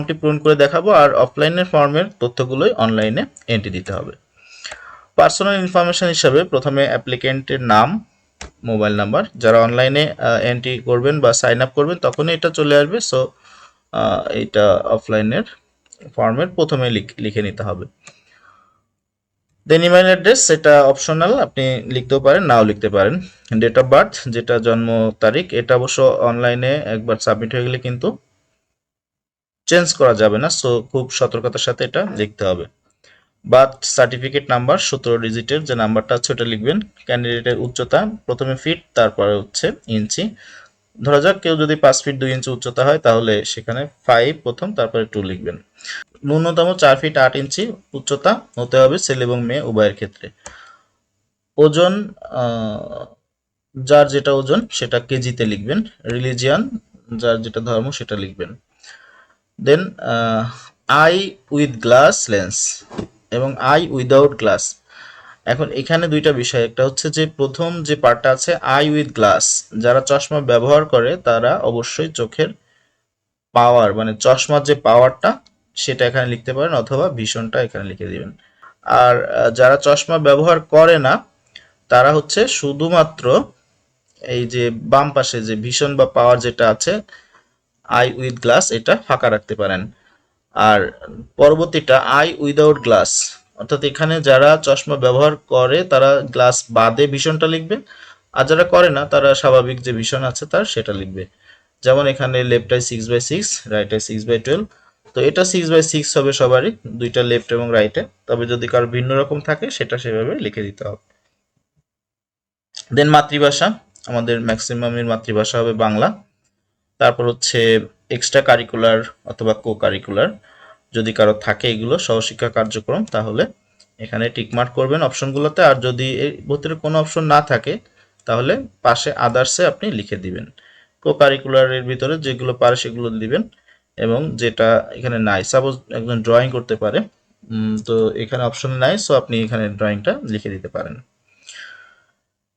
ফর্মটি পূরণ করে দেখাবো, আর অফলাইনের ফর্মের তথ্যগুলোই অনলাইনে এন্ট্রি দিতে হবে। পার্সোনাল ইনফরমেশন হিসাবে প্রথমে অ্যাপ্লিকেন্টের নাম মোবাইল নাম্বার যারা অনলাইনে এন্ট্রি করবেন বা সাইন আপ করবেন, তখনই এটা চলে আসবে। সো এটা অফলাইনের ফর্মের প্রথমে লিখ- নিতে হবে। দেন ইমেল অ্যাড্রেস সেটা অপশনাল আপনি লিখতেও পারেন, নাও লিখতে পারেন। ডেট অফ বার্থ যেটা জন্ম তারিখ, এটা অবশ্য অনলাইনে একবার সাবমিট হয়ে গেলে কিন্তু চেঞ্জ করা যাবে না সো খুব সতর্কতার সাথে এটা লিখতে হবে। বার্থ সার্টিফিকেট নাম্বার সতেরো ডিজিটের যে নাম্বারটা আছে ওটা লিখবেন। ক্যান্ডিডেটের উচ্চতা, প্রথমে ফিট তারপরে হচ্ছে ইঞ্চি। ধরা যাক কেউ যদি পাঁচ ফিট দুই ইঞ্চি উচ্চতা হয়, তাহলে সেখানে ফাইভ প্রথম, তারপরে টু লিখবেন। ন্যূনতম চার ফিট আট ইঞ্চি উচ্চতা হতে হবে ছেলে এবং মেয়ে উভয়ের ক্ষেত্রে। ওজন যার যেটা ওজন সেটা কেজিতে লিখবেন। রিলিজিয়ান যার যেটা ধর্ম সেটা লিখবেন। Then eye with glass lens এবং আই উইদাউট গ্লাস এখন এখানে দুইটা বিষয়। একটা হচ্ছে যে, প্রথম যে পার্টটা আছে আই উইথ গ্লাস যারা চশমা ব্যবহার করে, তারা অবশ্যই চোখের পাওয়ার মানে চশমার যে পাওয়ারটা সেটা এখানে লিখতে পারেন অথবা ভীষণটা এখানে লিখে দিবেন। আর যারা চশমা ব্যবহার করে না, তারা হচ্ছে শুধুমাত্র এই যে বাম পাশে যে ভীষণ বা পাওয়ার যেটা আছে আই উইথ গ্লাস এটা ফাঁকা রাখতে পারেন। আর পরবর্তীটা আই উইদাউট গ্লাস অর্থাৎ এখানে যারা চশমা ব্যবহার করে, তারা গ্লাস বাদে ভীষণটা লিখবে। আর যারা করে না, তারা স্বাভাবিক যে ভীষণ আছে, তার সেটা লিখবে। যেমন এখানে left eye six by six right six by twelve তো এটা সিক্স বাই সিক্স হবে সবারই, দুইটা লেফট এবং রাইটে তবে যদি কারও ভিন্ন রকম থাকে, সেটা সেভাবে লিখে দিতে হবে। দেন মাতৃভাষা, আমাদের ম্যাক্সিমামের মাতৃভাষা হবে বাংলা। তারপর হচ্ছে এক্সট্রা কারিকুলার অথবা কো কারিকুলার যদি কারও থাকে এগুলো, সহশিক্ষা কার্যক্রম, তাহলে এখানে টিকমার্ক করবেন অপশনগুলোতে আর যদি এর ভিতরে কোনো অপশন না থাকে, তাহলে পাশে আদার্সে আপনি লিখে দিবেন। কো কারিকুলারের ভিতরে যেগুলো পারে সেগুলো দিবেন। এবং যেটা এখানে নাই সাপোজ একজন ড্রয়িং করতে পারে তো এখানে অপশন নাই সো আপনি এখানে ড্রয়িংটা লিখে দিতে পারেন।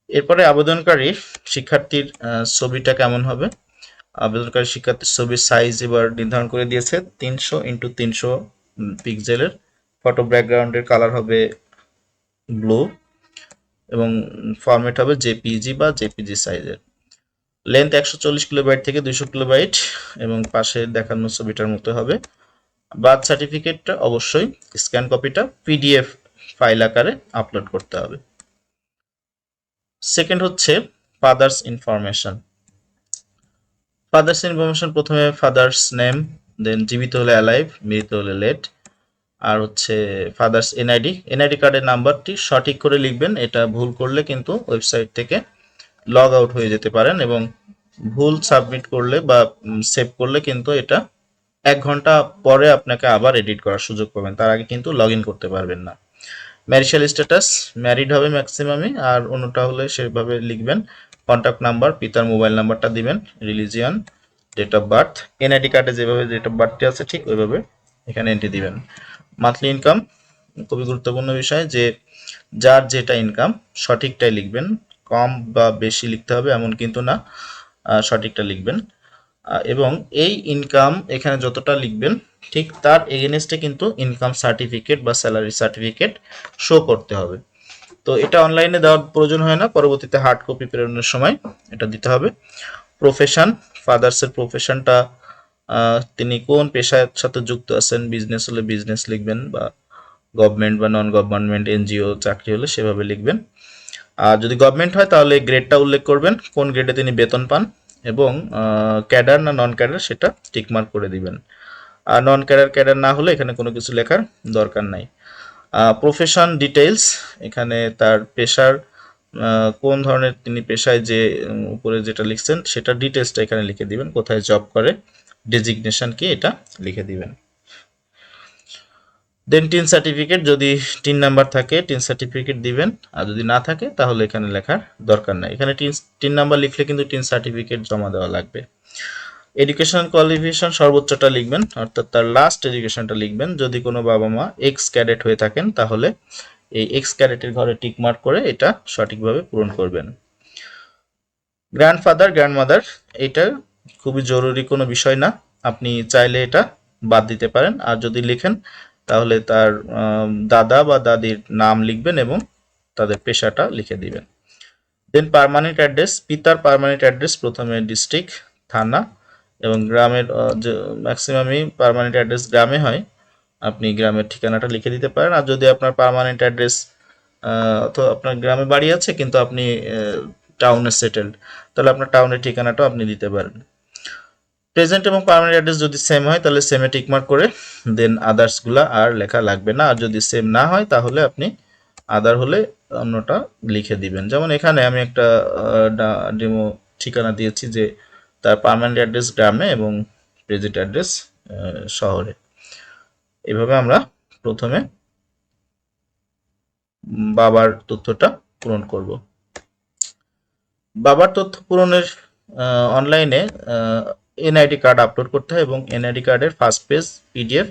এরপরে আবেদনকারী শিক্ষার্থীর ছবিটা কেমন হবে? আবেদনকারী শিক্ষার্থীর ছবির সাইজ এবার নির্ধারণ করে দিয়েছে তিনশো ইন্টু তিনশো পিক্সেলের ফটো ব্যাকগ্রাউন্ডের কালার হবে ব্লু এবং ফরম্যাট হবে জেপিজি বা জেপিজি সাইজের লেন্থ একশো চল্লিশ কিলোবাইট থেকে দুইশো কিলোবাইট এবং পাশে দেখানো ছবিটার মতো হবে। বার্থ সার্টিফিকেটটা অবশ্যই স্ক্যান কপিটা পিডিএফ ফাইল আকারে আপলোড করতে হবে। সেকেন্ড হচ্ছে ফাদার্স ইনফরমেশন ফাদার্স ইনফরমেশন প্রথমে ফাদার্স নেম দেন জীবিত হলে অ্যালাইভ মৃত হলে লেট আর হচ্ছে ফাদার্স এনআইডি এনআইডি কার্ডের নাম্বারটি সঠিক করে লিখবেন, এটা ভুল করলে কিন্তু ওয়েবসাইট থেকে লগ আউট হয়ে যেতে পারেন এবং ভুল সাবমিট করলে বা সেভ করলে কিন্তু এটা এক ঘণ্টা পরে আপনাকে আবার এডিট করার সুযোগ পাবেন, তার আগে কিন্তু লগ করতে পারবেন না। ম্যারিশাল স্ট্যাটাস ম্যারিড হবে ম্যাক্সিমামই আর অন্যটা হলে সেভাবে লিখবেন কন্ট্যাক্ট নাম্বার পিতার মোবাইল নাম্বারটা দিবেন religion date of birth NID কার্ডে যেভাবে ডেট অফ বার্থটি আছে, ঠিক ওইভাবে এখানে এন্ট্রি দিবেন। মান্থলি ইনকাম খুবই গুরুত্বপূর্ণ বিষয় যে যার যেটা ইনকাম সঠিকটাই লিখবেন। কম বা বেশি লিখতে হবে এমন কিন্তু না সঠিকটা লিখবেন। এবং এই ইনকাম এখানে যতটা লিখবেন, ঠিক তার এগেনস্টে কিন্তু ইনকাম সার্টিফিকেট বা স্যালারি সার্টিফিকেট শো করতে হবে। তো এটা অনলাইনে দেওয়ার প্রয়োজন হয় না, পরবর্তীতে হার্ড কপি প্রেরণের সময় এটা দিতে হবে। প্রফেশন ফাদার্সের প্রফেশনটা তিনি কোন পেশার সাথে যুক্ত আছেন বিজনেস হলে বিজনেস লিখবেন বা গভর্নমেন্ট বা নন গভর্নমেন্ট এনজিও চাকরি হলে সেভাবে লিখবেন। আর যদি গভর্নমেন্ট হয়, তাহলে গ্রেডটা উল্লেখ করবেন, কোন গ্রেডে তিনি বেতন পান এবং ক্যাডার না নন ক্যাডার সেটা টিকমার্ক করে দিবেন। আর নন ক্যাডার ক্যাডার না হলে এখানে কোনো কিছু লেখার দরকার নাই। প্রফেশন ডিটেইলস এখানে তার পেশার কোন ধরনের তিনি পেশায় যে উপরে যেটা লিখছেন, সেটা ডিটেলসটা এখানে লিখে দিবেন, কোথায় জব করে ডেজিগনেশন কি এটা লিখে দিবেন। দেন টিন সার্টিফিকেট যদি টিন নাম্বার থাকে টিন সার্টিফিকেট দিবেন, আর যদি না থাকে, তাহলে এখানে লেখার দরকার নাই। এখানে টিন টিন নাম্বার লিখলে কিন্তু টিন সার্টিফিকেট জমা দেওয়া লাগবে। এডুকেশনাল কোয়ালিফিকেশন সর্বোচ্চটা লিখবেন, অর্থাৎ তার লাস্ট এডুকেশনটা লিখবেন। যদি কোনো বাবা মা এক্স ক্যাডেট হয়ে থাকেন, তাহলে এই এক্স ক্যাডেটের ঘরে টিক মার্ক করে এটা সঠিকভাবে পূরণ করবেন। গ্র্যান্ডফাদার গ্র্যান্ডমাদার এটা খুবই জরুরি কোনো বিষয় না। আপনি চাইলে এটা বাদ দিতে পারেন। আর যদি লিখেন, তাহলে তার দাদা বা দাদির নাম লিখবেন এবং তাদের পেশাটা লিখে দিবেন। দেন পার্মানেন্ট অ্যাড্রেস পিতার পার্মানেন্ট অ্যাড্রেস প্রথমে ডিস্ট্রিক্ট থানা। এবং গ্রামের ম্যাক্সিমামই পার্মানেন্ট অ্যাড্রেস গ্রামে হয়, আপনি গ্রামের ঠিকানাটা লিখে দিতে পারেন। আর যদি আপনার পার্মানেন্ট অ্যাড্রেস অথবা আপনার গ্রামে বাড়ি আছে, কিন্তু আপনি টাউনে সেটেলড তাহলে আপনার টাউনের ঠিকানাটাও আপনি দিতে পারেন। প্রেজেন্ট এবং পার্মানেন্ট অ্যাড্রেস যদি সেম হয়, তাহলে সেমে টিকমার্ক করে দেন আদার্সগুলা আর লেখা লাগবে না। আর যদি সেম না হয়, তাহলে আপনি আদার হলে অন্যটা লিখে দিবেন। যেমন এখানে আমি একটা ডেমো ঠিকানা দিয়েছি যে তার পার্মানেন্ট অ্যাড্রেস গ্রামে এবং প্রেজেন্ট অ্যাড্রেস শহরে। এভাবে আমরা প্রথমে বাবার তথ্যটা পূরণ করব। বাবার তথ্য পূরণের অনলাইনে এনআইডি কার্ড আপলোড করতে হয় এবং এনআইডি কার্ডের ফার্স্ট পেজ পিডিএফ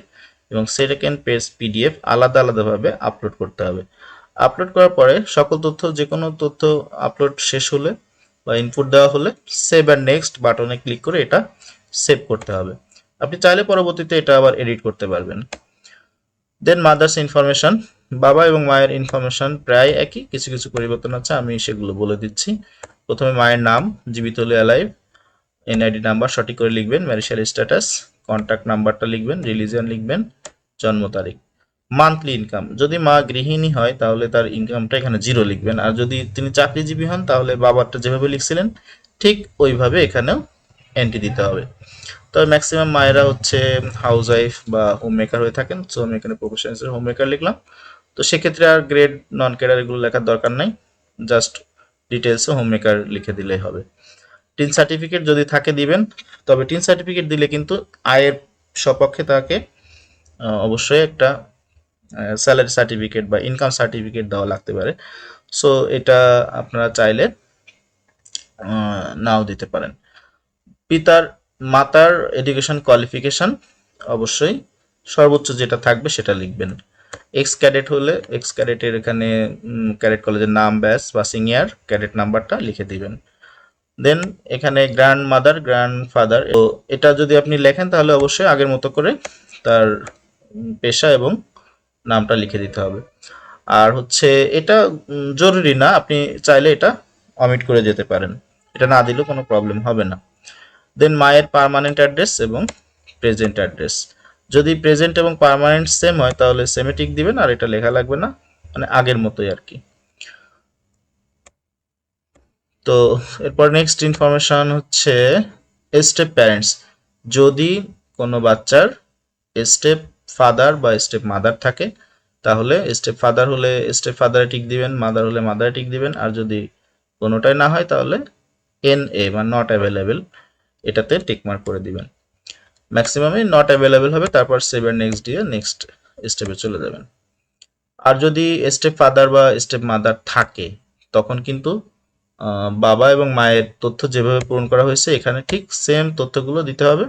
এবং সেকেন্ড পেজ পিডিএফ আলাদা আলাদাভাবে আপলোড করতে হবে। আপলোড করার পরে সকল তথ্য যে কোনো তথ্য আপলোড শেষ হলে বা ইনপুট দেওয়া হলে সেভ অ্যান্ড নেক্সট বাটনে ক্লিক করে এটা সেভ করতে হবে। আপনি চাইলে পরবর্তীতে এটা আবার এডিট করতে পারবেন। দেন মাদার্স ইনফরমেশন বাবা এবং মায়ের ইনফরমেশন প্রায় একই, কিছু কিছু পরিবর্তন আছে, আমি সেগুলো বলে দিচ্ছি। প্রথমে মায়ের নাম, জীবিত হলে অ্যালাইভ এনআইডি নাম্বার সঠিক করে লিখবেন ম্যারিশাল স্ট্যাটাস কন্ট্যাক্ট নাম্বারটা লিখবেন রিলিজিয়ান লিখবেন, জন্ম তারিখ। মান্থলি ইনকাম যদি মা গৃহিণী হয়, তাহলে তার ইনকামটা এখানে জিরো লিখবেন। আর যদি তিনি চাকরিজীবী হন, তাহলে বাবারটা যেভাবে লিখছিলেন, ঠিক ওইভাবে এখানেও এন্ট্রি দিতে হবে। তবে ম্যাক্সিমাম মায়েরা হচ্ছে হাউস ওয়াইফ বা হোম মেকার হয়ে থাকেন। সো আমি এখানে প্রফেশন হিসেবে হোম মেকার লিখলাম। তো সেক্ষেত্রে আর গ্রেড নন ক্যাডার এগুলো লেখার দরকার নাই। জাস্ট ডিটেলসে হোম মেকার লিখে দিলেই হবে। টিন সার্টিফিকেট যদি থাকে দিবেন, তবে টিন সার্টিফিকেট দিলে কিন্তু আয়ের সপক্ষে তাকে অবশ্যই একটা স্যালারি সার্টিফিকেট বা ইনকাম সার্টিফিকেট দেওয়া লাগতে পারে। সো এটা আপনারা চাইলে নাও দিতে পারেন। পিতার, মাতার এডুকেশন কোয়ালিফিকেশন অবশ্যই সর্বোচ্চ যেটা থাকবে সেটা লিখবেন। এক্স ক্যাডেট হলে এক্স ক্যাডেটের এখানে ক্যাডেট কলেজের নাম ব্যাস বা সিনিয়র ক্যাডেট নাম্বারটা লিখে দিবেন। দেন এখানে গ্র্যান্ড মাদার গ্র্যান্ড ফাদার এটা যদি আপনি লেখেন তাহলে অবশ্যই আগের মতো করে তার পেশা এবং নামটা লিখে দিতে হবে। আর হচ্ছে এটা জরুরি না, আপনি চাইলে এটা অমিট করে যেতে পারেন। এটা না দিলেও কোনো প্রবলেম হবে না। দেন মায়ের পার্মানেন্ট অ্যাড্রেস এবং প্রেজেন্ট অ্যাড্রেস যদি প্রেজেন্ট এবং পার্মানেন্ট সেম হয়, তাহলে সেমেটিক দিবেন, আর এটা লেখা লাগবে না মানে আগের মতোই আর কি। তো এরপর নেক্সট ইনফরমেশন হচ্ছে স্টেপ প্যারেন্টস যদি কোনো বাচ্চার স্টেপ ফাদার বা স্টেপ মাদার থাকে, তাহলে স্টেপ ফাদার হলে স্টেপ ফাদারে টিক দিবেন মাদার হলে মাদারে টিক দিবেন, আর যদি কোনোটাই না হয় তাহলে এন এ বা নট অ্যাভেলেবেল এটাতে টিকমার্ক করে দিবেন। ম্যাক্সিমামই নট অ্যাভেলেবেল হবে, তারপর সেভেন নেক্সট দিয়ে নেক্সট স্টেপে চলে যাবেন। আর যদি স্টেপ ফাদার বা স্টেপ মাদার থাকে, তখন কিন্তু বাবা এবং মায়ের তথ্য যেভাবে পূরণ করা হয়েছে, এখানে ঠিক সেম তথ্যগুলো দিতে হবে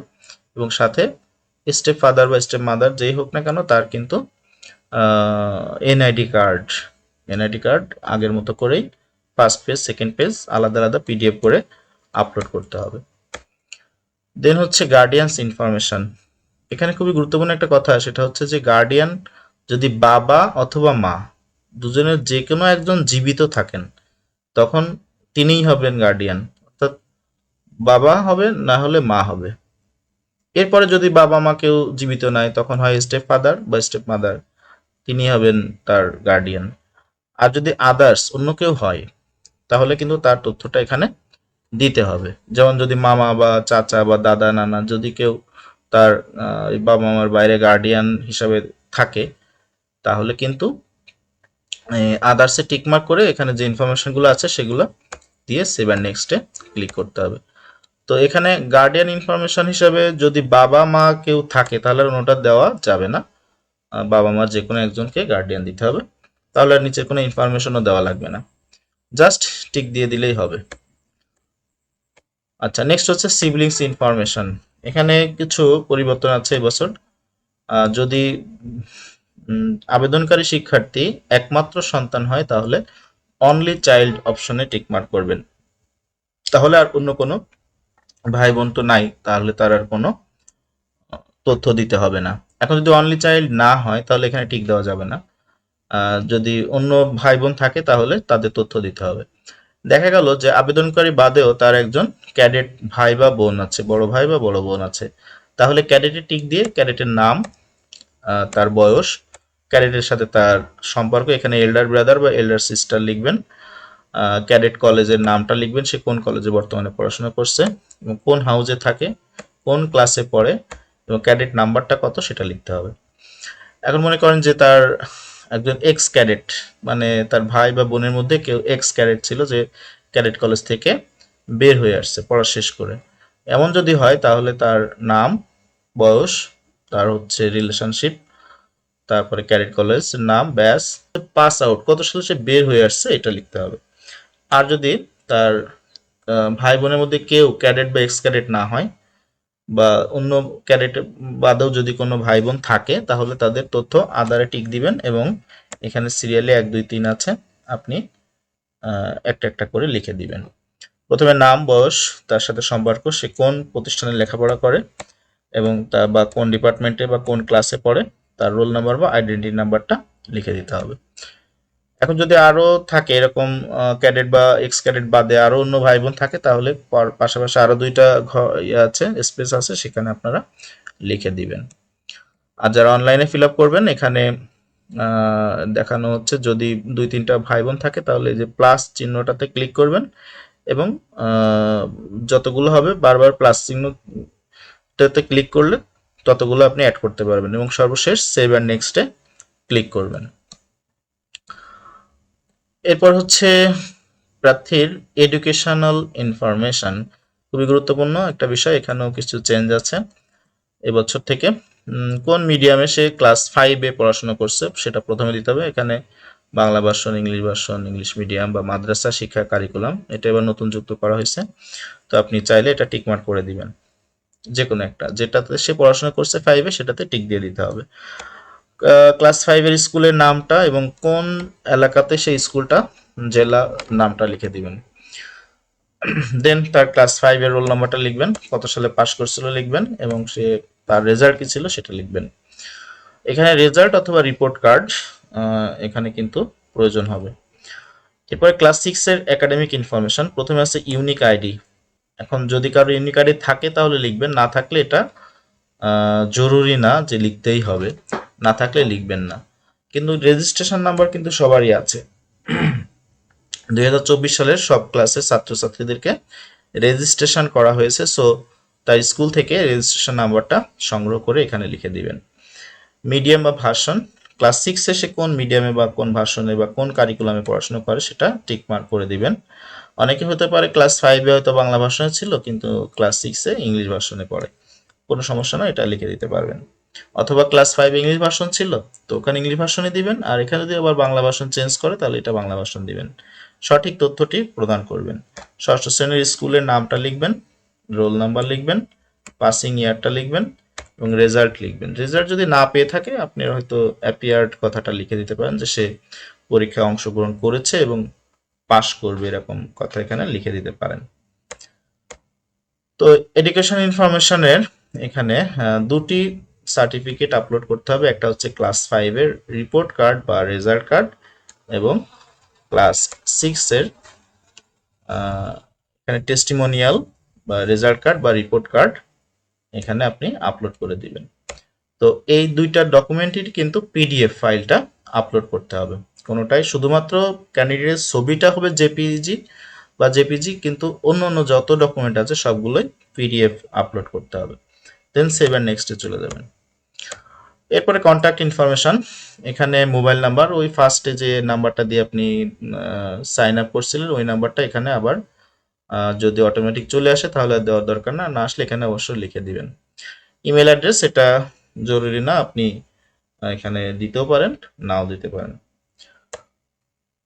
এবং সাথে স্টেপ ফাদার বা স্টেপ মাদার যেই হোক না কেন, তার কিন্তু এনআইডি কার্ড এনআইডি কার্ড আগের মতো করেই ফার্স্ট পেজ সেকেন্ড পেজ আলাদা আলাদা পিডিএফ করে আপলোড করতে হবে। দেন হচ্ছে গার্ডিয়ানস ইনফরমেশন এখানে খুবই গুরুত্বপূর্ণ একটা কথা, সেটা হচ্ছে যে গার্ডিয়ান যদি বাবা অথবা মা দুজনের যে কোনো একজন জীবিত থাকেন, তখন তিনিই হবেন গার্ডিয়ান অর্থাৎ বাবা হবে, না হলে মা হবে। এরপরে যদি বাবা মা কেউ জীবিত নাই, তখন হয় স্টেপ ফাদার বা স্টেপ মাদার তিনি হবেন তার গার্ডিয়ান আর যদি আদার্স অন্য কেউ হয়, তাহলে কিন্তু তার তথ্যটা এখানে দিতে হবে। যেমন যদি মামা বা চাচা বা দাদা, নানা যদি কেউ তার বাবা মামার বাইরে গার্ডিয়ান হিসাবে থাকে, তাহলে কিন্তু আদার্সে টিকমার্ক করে এখানে যে ইনফরমেশনগুলো আছে, সেগুলো দিয়ে সেভ নেক্সটে ক্লিক করতে হবে। তো এখানে গার্ডিয়ান ইনফরমেশন হিসাবে যদি বাবা মা কেউ থাকে, তাহলে ওটা দেওয়া যাবে না। বাবা মা যে কোনো একজনকে গার্ডিয়ান দিতে হবে। তাহলে নিচে কোনো ইনফরমেশনও দেওয়া লাগবে না। জাস্ট টিক দিয়ে দিলেই হবে। আচ্ছা নেক্সট হচ্ছে সিবলিংস ইনফরমেশন এখানে কিছু পরিবর্তন আছে এবছর যদি আবেদনকারী শিক্ষার্থী একমাত্র সন্তান হয়, তাহলে অনলি চাইল্ড অপশনে টিকমার্ক করবেন। তাহলে আর অন্য কোনো ভাই বোন তো নাই, তাহলে তার আর কোনো তথ্য দিতে হবে না। এখন যদি অনলি চাইল্ড না হয়, তাহলে এখানে টিক দেওয়া যাবে না। যদি অন্য ভাই বোন থাকে, তাহলে তাদের তথ্য দিতে হবে। দেখা গেল যে আবেদনকারী বাদেও তার একজন ক্যাডেট ভাই বা বোন আছে, বড় ভাই বা বড় বোন আছে। তাহলে ক্যাডেটের টিক দিয়ে ক্যাডেটের নাম তার বয়স, ক্যাডেটের সাথে তার সম্পর্ক, এখানে এল্ডার ব্রাদার বা এল্ডার সিস্টার লিখবেন। ক্যাডেট কলেজের নামটা লিখবেন, সে কোন কলেজে বর্তমানে পড়াশোনা করছে এবং কোন হাউজে থাকে, কোন ক্লাসে পড়ে এবং ক্যাডেট নাম্বারটা কত সেটা লিখতে হবে। এখন মনে করেন যে তার একজন এক্স ক্যাডেট মানে তার ভাই বা বোনের মধ্যে কেউ এক্স ক্যাডেট ছিল যে ক্যাডেট কলেজ থেকে বের হয়ে আসছে, পড়া শেষ করে। এমন যদি হয় তাহলে তার নাম, বয়স, তার হচ্ছে রিলেশনশিপ তারপরে ক্যাডেট কলেজ, নাম, ব্যাস, পাস আউট, কত সালে সে বের হয়ে আসছে এটা লিখতে হবে। আর যদি তার ভাই বোনের মধ্যে কেউ ক্যাডেট বা এক্স ক্যাডেট না হয় বা অন্য ক্যাডেট বাদেও যদি কোনো ভাই বোন থাকে, তাহলে তাদের তথ্য আধারে টিক দিবেন এবং এখানে সিরিয়ালে এক, দুই, তিন আছে, আপনি একটা একটা করে লিখে দিবেন। প্রথমে নাম, বয়স, তার সাথে সম্পর্ক, সে কোন প্রতিষ্ঠানে লেখাপড়া করে এবং তা বা কোন ডিপার্টমেন্টে বা কোন ক্লাসে পড়ে, তার রোল নাম্বার বা আইডেন্টি নাম্বারটা লিখে দিতে হবে। এখন যদি আরও থাকে এরকম ক্যাডেট বা এক্স ক্যাডেট বাদে আরও অন্য ভাই বোন থাকে, তাহলে পাশাপাশি আরও দুইটা ঘ- ইয়ে আছে, স্পেস আছে, সেখানে আপনারা লিখে দিবেন। আর যারা অনলাইনে ফিল আপ করবেন, এখানে দেখানো হচ্ছে যদি দুই তিনটা ভাই বোন থাকে, তাহলে যে প্লাস চিহ্নটাতে ক্লিক করবেন এবং যতগুলো হবে বারবার প্লাস চিহ্নটাতে ক্লিক করলে ততগুলো আপনি অ্যাড করতে পারবেন এবং সর্বশেষ সেভ অ্যান্ড নেক্সটে ক্লিক করবেন। এরপর হচ্ছে প্রার্থীর এডুকেশনাল ইনফরমেশন খুবই গুরুত্বপূর্ণ একটা বিষয়, এখানেও কিছু চেঞ্জ আছে এবছর থেকে। কোন মিডিয়ামে সে ক্লাস ফাইভে পড়াশোনা করছে সেটা প্রথমে দিতে হবে। এখানে Bangla version English version English medium বা মাদ্রাসা শিক্ষা কারিকুলাম এটা এবার নতুন যুক্ত করা হয়েছে। তো আপনি চাইলে এটা টিকমার্ক করে দিবেন। যে কোনো একটা, যেটাতে সে পড়াশোনা করছে ফাইভে সেটাতে টিক দিয়ে দিতে হবে। ক্লাস ফাইভের স্কুলের নামটা এবং কোন এলাকাতে সেই স্কুলটা, জেলা নামটা লিখে দিবেন। দেন তার ক্লাস ফাইভের রোল নাম্বারটা লিখবেন, কত সালে পাস করছিল লিখবেন, এবং সে তার রেজাল্ট কি ছিল সেটা লিখবেন। এখানে রেজাল্ট অথবা রিপোর্ট কার্ড এখানে কিন্তু প্রয়োজন হবে। এরপরে ক্লাস সিক্স এর একাডেমিক ইনফরমেশন প্রথমে আছে ইউনিক আইডি এখন যদি কারও ইউনিক আইডি থাকে তাহলে লিখবেন, না থাকলে এটা জরুরি না যে লিখতেই হবে। না থাকলে লিখবেন না। কিন্তু রেজিস্ট্রেশন নাম্বার কিন্তু সবারই আছে। দুই হাজার চব্বিশ সালের সব ক্লাসের ছাত্রছাত্রীদেরকে রেজিস্ট্রেশন করা হয়েছে। সো তার স্কুল থেকে রেজিস্ট্রেশন নাম্বারটা সংগ্রহ করে এখানে লিখে দিবেন। মিডিয়াম বা ভার্সন ক্লাস সিক্সে সে কোন মিডিয়ামে বা কোন ভার্সনে বা কোন কারিকুলামে পড়াশোনা করে সেটা টিক মার্ক করে দিবেন। অনেকে হতে পারে ক্লাস ফাইভে হয়তো বাংলা ভার্সনে ছিল, কিন্তু ক্লাস সিক্সে ইংলিশ ভার্সনে পড়ে। কোনো সমস্যা না এটা লিখে দিতে পারবেন। অথবা ক্লাস ফাইভ ইংলিশ ভার্সন ছিল, তো ওখানে ইংলিশ ভার্সনে দিবেন, আর এখানে যদি আবার বাংলা ভার্সন চেঞ্জ করে, তাহলে এটা বাংলা ভার্সন দিবেন। সঠিক তথ্যটি প্রদান করবেন। ষষ্ঠ শ্রেণির স্কুলের নামটা লিখবেন, রোল নাম্বার লিখবেন পাসিং ইয়ারটা লিখবেন, এবং রেজাল্ট লিখবেন। রেজাল্ট যদি না পেয়ে থাকে, আপনি হয়তো অ্যাপিয়ার্ড কথাটা লিখে দিতে পারেন যে সে পরীক্ষায় অংশগ্রহণ করেছে এবং পাশ করবে এরকম কথা এখানে লিখে দিতে পারেন। তো এডুকেশন ইনফরমেশনের এখানে দুটি সার্টিফিকেট আপলোড করতে হবে। একটা হচ্ছে ক্লাস ফাইভের রিপোর্ট কার্ড বা রেজাল্ট কার্ড এবং ক্লাস সিক্সের এখানে টেস্টিমোনিয়াল বা রেজাল্ট কার্ড বা রিপোর্ট কার্ড এখানে আপনি আপলোড করে দিবেন। তো এই দুইটা ডকুমেন্টের কিন্তু পিডিএফ ফাইলটা আপলোড করতে হবে। কোনোটাই শুধুমাত্র ক্যান্ডিডেটের ছবিটা হবে জেপিজি বা জেপিজি কিন্তু অন্য অন্য যত ডকুমেন্ট আছে সবগুলোই পিডিএফ আপলোড করতে হবে। দেন সেভ সেভেন নেক্সটে চলে যাবেন। এরপরে কন্ট্যাক্ট ইনফরমেশন এখানে মোবাইল নাম্বার ওই ফার্স্টে যে নাম্বারটা দিয়ে আপনি সাইন আপ করছিলেন, ওই নাম্বারটা এখানে আবার যদি অটোমেটিক চলে আসে তাহলে দেওয়ার দরকার না না আসলে এখানে অবশ্যই লিখে দিবেন। ইমেল অ্যাড্রেস এটা জরুরি না, আপনি এখানে দিতেও পারেন, নাও দিতে পারেন।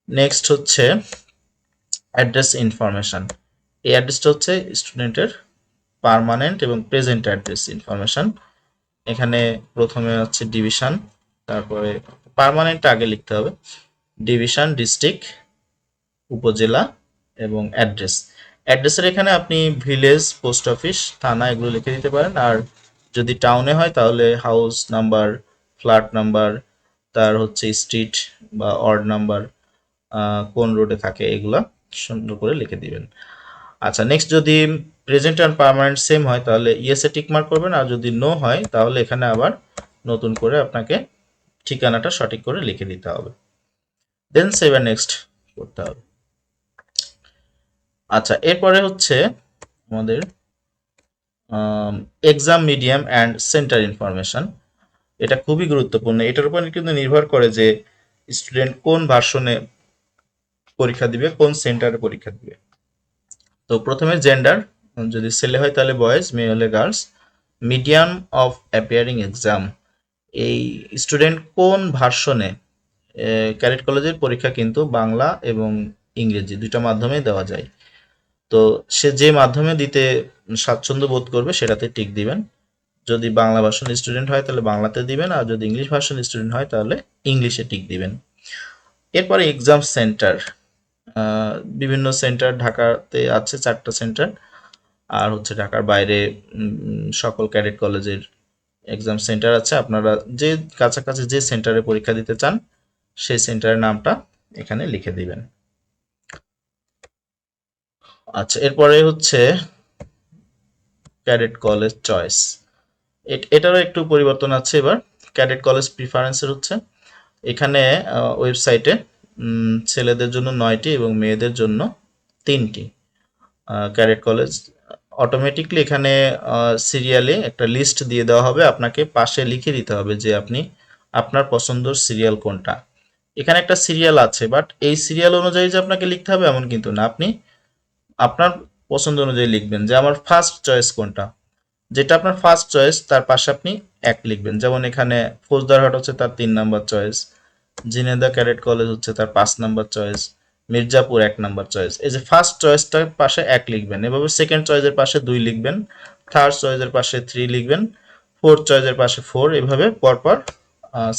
নেক্সট হচ্ছে অ্যাড্রেস ইনফরমেশন এই অ্যাড্রেসটা হচ্ছে স্টুডেন্টের পার্মানেন্ট এবং প্রেজেন্ট অ্যাড্রেস ইনফরমেশন এখানে প্রথমে হচ্ছে ডিভিশন তারপরে পার্মানেন্ট আগে লিখতে হবে। ডিভিশন ডিস্ট্রিক্ট উপজেলা এবং অ্যাড্রেস অ্যাড্রেসের এখানে আপনি ভিলেজ পোস্ট অফিস থানা এগুলো লিখে দিতে পারেন। আর যদি টাউনে হয় তাহলে হাউস নাম্বার ফ্ল্যাট নাম্বার তার হচ্ছে স্ট্রিট বা অড নাম্বার কোন রোডে থাকে এগুলা সুন্দর করে লিখে দিবেন। আচ্ছা নেক্সট যদি প্রেজেন্ট অ্যান্ড পার্মানেন্ট সেম হয়, তাহলে ইয়েসে টিক মার্ক করবেন, আর যদি নো হয়, তাহলে এখানে আবার নতুন করে আপনাকে ঠিকানাটা সঠিক করে লিখে দিতে হবে। দেন সেভ নেক্সট করতে হবে। আচ্ছা এরপরে হচ্ছে আমাদের exam medium and centre information এটা খুবই গুরুত্বপূর্ণ। এটার উপর কিন্তু নির্ভর করে যে স্টুডেন্ট কোন ভার্সনে পরীক্ষা দিবে, কোন সেন্টারে পরীক্ষা দিবে। তো প্রথমে জেন্ডার যদি ছেলে হয় তাহলে বয়েজ মেয়ে হলে girls medium of appearing exam এই স্টুডেন্ট কোন ভার্সনে? ক্যারেট কলেজের পরীক্ষা কিন্তু বাংলা এবং ইংরেজি দুইটা মাধ্যমেই দেওয়া যায়। তো সে যে মাধ্যমে দিতে স্বাচ্ছন্দ্য বোধ করবে সেটাতে টিক দিবেন। যদি বাংলা ভার্সন স্টুডেন্ট হয় তাহলে বাংলাতে দিবেন, আর যদি ইংলিশ ভার্সন স্টুডেন্ট হয় তাহলে ইংলিশে টিক দিবেন। এরপরে এক্সাম সেন্টার বিভিন্ন সেন্টার ঢাকাতে আছে চারটা সেন্টার আর হচ্ছে ঢাকার বাইরে সকল ক্যাডেট কলেজের এক্সাম সেন্টার আছে। আপনারা যে কাছাকাছি যে সেন্টারে পরীক্ষা দিতে চান, সেই সেন্টারের নামটা এখানে লিখে দিবেন। আচ্ছা এরপরে হচ্ছে ক্যাডেট কলেজ চয়েস। এটারও একটু পরিবর্তন আছে এবার। ক্যাডেট কলেজ প্রিফারেন্সের হচ্ছে, এখানে ওয়েবসাইটে ছেলেদের জন্য নয়টি এবং মেয়েদের জন্য তিনটি ক্যাডেট কলেজ অটোমেটিকলি এখানে সিরিয়ালে একটা লিস্ট দিয়ে দেওয়া হবে। আপনাকে পাশে লিখে দিতে হবে যে আপনি আপনার পছন্দের সিরিয়াল কোনটা। এখানে একটা সিরিয়াল আছে বাট এই সিরিয়াল অনুযায়ী যে আপনাকে লিখতে হবে এমন কিন্তু না। আপনি আপনার পছন্দ অনুযায়ী লিখবেন যে আমার ফার্স্ট চয়েস কোনটা। যেটা আপনার ফার্স্ট চয়েস তার পাশে আপনি এক লিখবেন। যেমন এখানে ফৌজদারহাট হচ্ছে তার তিন number choice Jhenaidah cadet college হচ্ছে তার পাঁচ নাম্বার চয়েস মির্জাপুর এক নাম্বার চয়েস এই যে ফার্স্ট চয়েসটার পাশে এক লিখবেন, এভাবে সেকেন্ড চয়েসের পাশে দুই লিখবেন থার্ড চয়েসের পাশে থ্রি লিখবেন ফোর্থ চয়েসের পাশে ফোর এভাবে পরপর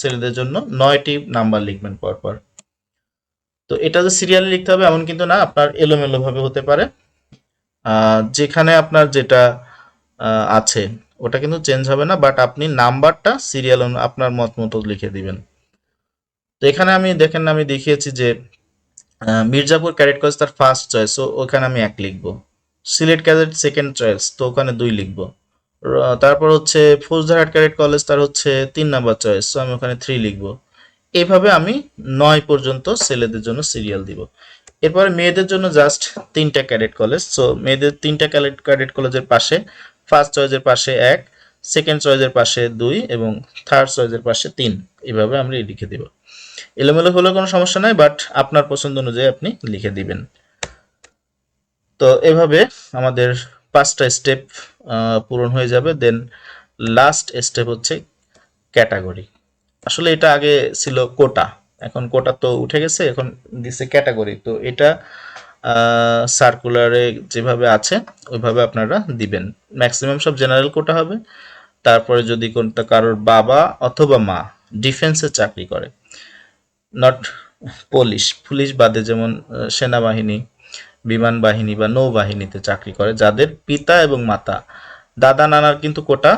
ছেলেদের জন্য নয়টি নাম্বার লিখবেন পরপর। তো এটা যে সিরিয়ালে লিখতে হবে এমন কিন্তু না, আপনার এলোমেলোভাবে হতে পারে। যেখানে আপনার যেটা আছে, ওটা কিন্তু চেঞ্জ হবে না বাট আপনি নাম্বারটা সিরিয়াল আপনার মত মতো লিখে দিবেন। তো এখানে আমি, দেখেন আমি দেখিয়েছি যে মির্জাপুর ক্যাডেট কলেজ তার ফার্স্ট চয়েস তো ওখানে আমি এক লিখব। সিলেট ক্যাডেট সেকেন্ড চয়েস তো ওখানে দুই লিখব। তারপর হচ্ছে ফৌজদারহাট ক্যাডেট কলেজ তার হচ্ছে তিন নাম্বার চয়েস তো আমি ওখানে থ্রি লিখব। এইভাবে আমি নয় পর্যন্ত ছেলেদের জন্য সিরিয়াল দিব। এরপরে মেয়েদের জন্য জাস্ট তিনটা ক্যাডেট কলেজ সো মেয়েদের তিনটা ক্যাডেট ক্যাডেট কলেজের পাশে ফার্স্ট চয়েসের পাশে এক সেকেন্ড চয়েসের পাশে দুই এবং থার্ড চয়েসের পাশে তিন। এভাবে আমরা লিখে দিব। এলোমেলো হলে কোনো সমস্যা নাই বাট আপনার পছন্দ অনুযায়ী আপনি লিখে দিবেন। তো এভাবে আমাদের পাঁচটা স্টেপ পূরণ হয়ে যাবে। দেন লাস্ট স্টেপ হচ্ছে ক্যাটাগরি আসলে এটা আগে ছিল কোটা। এখন কোটা তো উঠে গেছে, এখন দিছে ক্যাটাগরি তো এটা সার্কুলারে যেভাবে আছে, ওইভাবে আপনারা দিবেন। ম্যাক্সিমাম সব জেনারেল কোটা হবে। তারপরে যদি কোনটা কারোর বাবা অথবা মা ডিফেন্সে চাকরি করে। নট পুলিশ পুলিশ বাদে যেমন সেনাবাহিনী, বিমান বাহিনী বা নৌবাহিনীতে চাকরি করে, যাদের পিতা এবং মাতা, দাদা নানার কিন্তু কোটা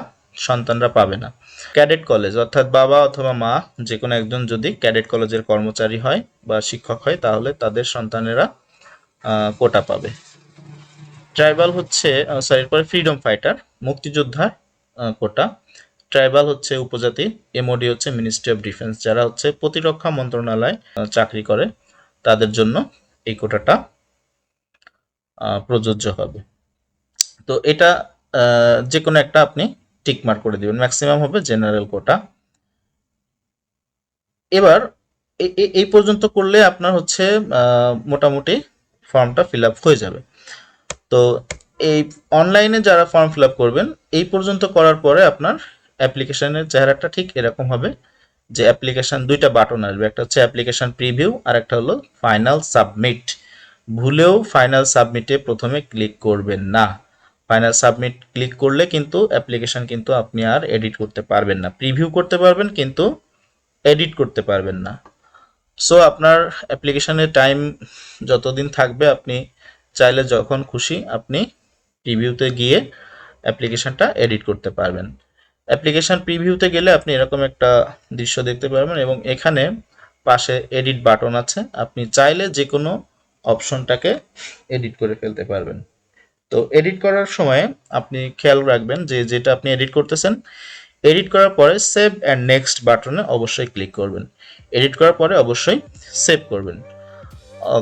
সন্তানরা পাবে না। ক্যাডেট কলেজ, অর্থাৎ বাবা অথবা মা যে কোনো একজন যদি ক্যাডেট কলেজের কর্মচারী হয় বা শিক্ষক হয়, তাহলে তাদের সন্তানেরা কোটা পাবে। ট্রাইবাল হচ্ছে সরি ফ্রিডম ফাইটার, মুক্তিযোদ্ধা কোটা। ট্রাইবাল হচ্ছে উপজাতি, এমওডি হচ্ছে মিনিস্ট্রি অফ ডিফেন্স যারা হচ্ছে প্রতিরক্ষা মন্ত্রণালয় চাকরি করে, তাদের জন্য এই কোটাটা প্রযোজ্য হবে। তো এটা যে কোনো একটা আপনি টিক মার্ক করে দিবেন ম্যাক্সিমাম হবে জেনারেল কোটা এবার এই পর্যন্ত করলে আপনার হচ্ছে মোটামুটি ফর্মটা ফিল হয়ে যাবে। তো এই অনলাইনে যারা ফর্ম ফিল করবেন, এই পর্যন্ত করার পরে আপনার অ্যাপ্লিকেশনের চেহারাটা ঠিক এরকম হবে যে অ্যাপ্লিকেশন দুইটা বাটন আসবে, একটা হচ্ছে অ্যাপ্লিকেশন প্রিভিউ আর একটা হলো ফাইনাল সাবমিট। ভুলেও ফাইনাল সাবমিটে প্রথমে ক্লিক করবেন না। ফাইনাল সাবমিট ক্লিক করলে কিন্তু অ্যাপ্লিকেশন কিন্তু আপনি আর এডিট করতে পারবেন না। প্রিভিউ করতে পারবেন কিন্তু এডিট করতে পারবেন না। সো আপনার অ্যাপ্লিকেশনের টাইম যতদিন থাকবে আপনি চাইলে যখন খুশি আপনি প্রিভিউতে গিয়ে অ্যাপ্লিকেশনটা এডিট করতে পারবেন। অ্যাপ্লিকেশন প্রিভিউতে গেলে আপনি এরকম একটা দৃশ্য দেখতে পারবেন এবং এখানে পাশে এডিট বাটন আছে। আপনি চাইলে যে কোনো অপশনটাকে এডিট করে ফেলতে পারবেন। তো এডিট করার সময় আপনি খেয়াল রাখবেন যে যেটা আপনি এডিট করতেছেন এডিট করার পরে সেভ অ্যান্ড নেক্সট বাটনে অবশ্যই ক্লিক করবেন। এডিট করার পরে অবশ্যই সেভ করবেন।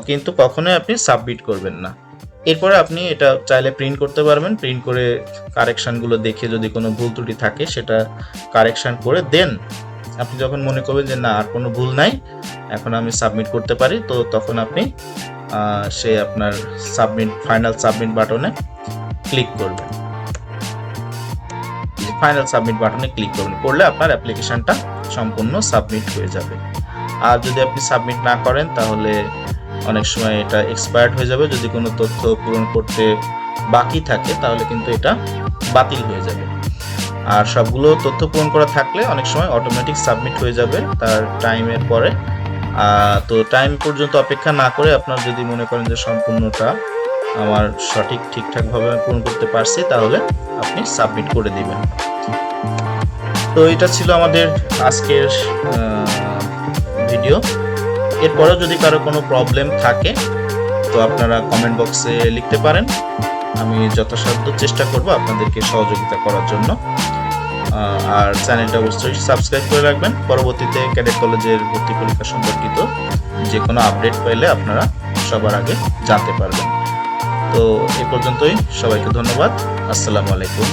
কিন্তু কখনোই আপনি সাবমিট করবেন না। এরপরে আপনি এটা চাইলে প্রিন্ট করতে পারবেন। প্রিন্ট করে কারেকশানগুলো দেখে যদি কোনো ভুল ত্রুটি থাকে, সেটা কারেকশান করে দেন। আপনি যখন মনে করবেন যে না, আর কোনো ভুল নাই, এখন আমি সাবমিট করতে পারি, তো তখন আপনি সে আপনার সাবমিট ফাইনাল সাবমিট বাটনে ক্লিক করবেন। ফাইনাল সাবমিট বাটনে ক্লিক করবেন, করলে আপনার অ্যাপ্লিকেশনটা সম্পূর্ণ সাবমিট হয়ে যাবে। আর যদি আপনি সাবমিট না করেন, তাহলে অনেক সময় এটা এক্সপায়ার্ড হয়ে যাবে। যদি কোনো তথ্য পূরণ করতে বাকি থাকে, তাহলে কিন্তু এটা বাতিল হয়ে যাবে। আর সবগুলো তথ্য পূরণ করা থাকলে অনেক সময় অটোমেটিক সাবমিট হয়ে যাবে তার টাইমের পরে। তো টাইম পর্যন্ত অপেক্ষা না করে আপনার যদি মনে করেন যে সম্পূর্ণটা আমার সঠিক, ঠিকঠাকভাবে আমি পূরণ করতে পারছি, তাহলে আপনি সাবমিট করে দিবেন। তো এটা ছিল আমাদের আজকের ভিডিও এরপরেও যদি কারও কোনো প্রবলেম থাকে, তো আপনারা কমেন্ট বক্সে লিখতে পারেন। আমি যথাসাধ্য চেষ্টা করব আপনাদেরকে সহযোগিতা করার জন্য। আর চ্যানেলটা অবশ্যই সাবস্ক্রাইব করে রাখবেন। পরবর্তীতে ক্যাডেট কলেজের ভর্তি পরীক্ষা সম্পর্কিত যে কোনো আপডেট পাইলে আপনারা সবার আগে জানতে পারবেন। তো এ পর্যন্তই। সবাইকে ধন্যবাদ। আসসালামু আলাইকুম।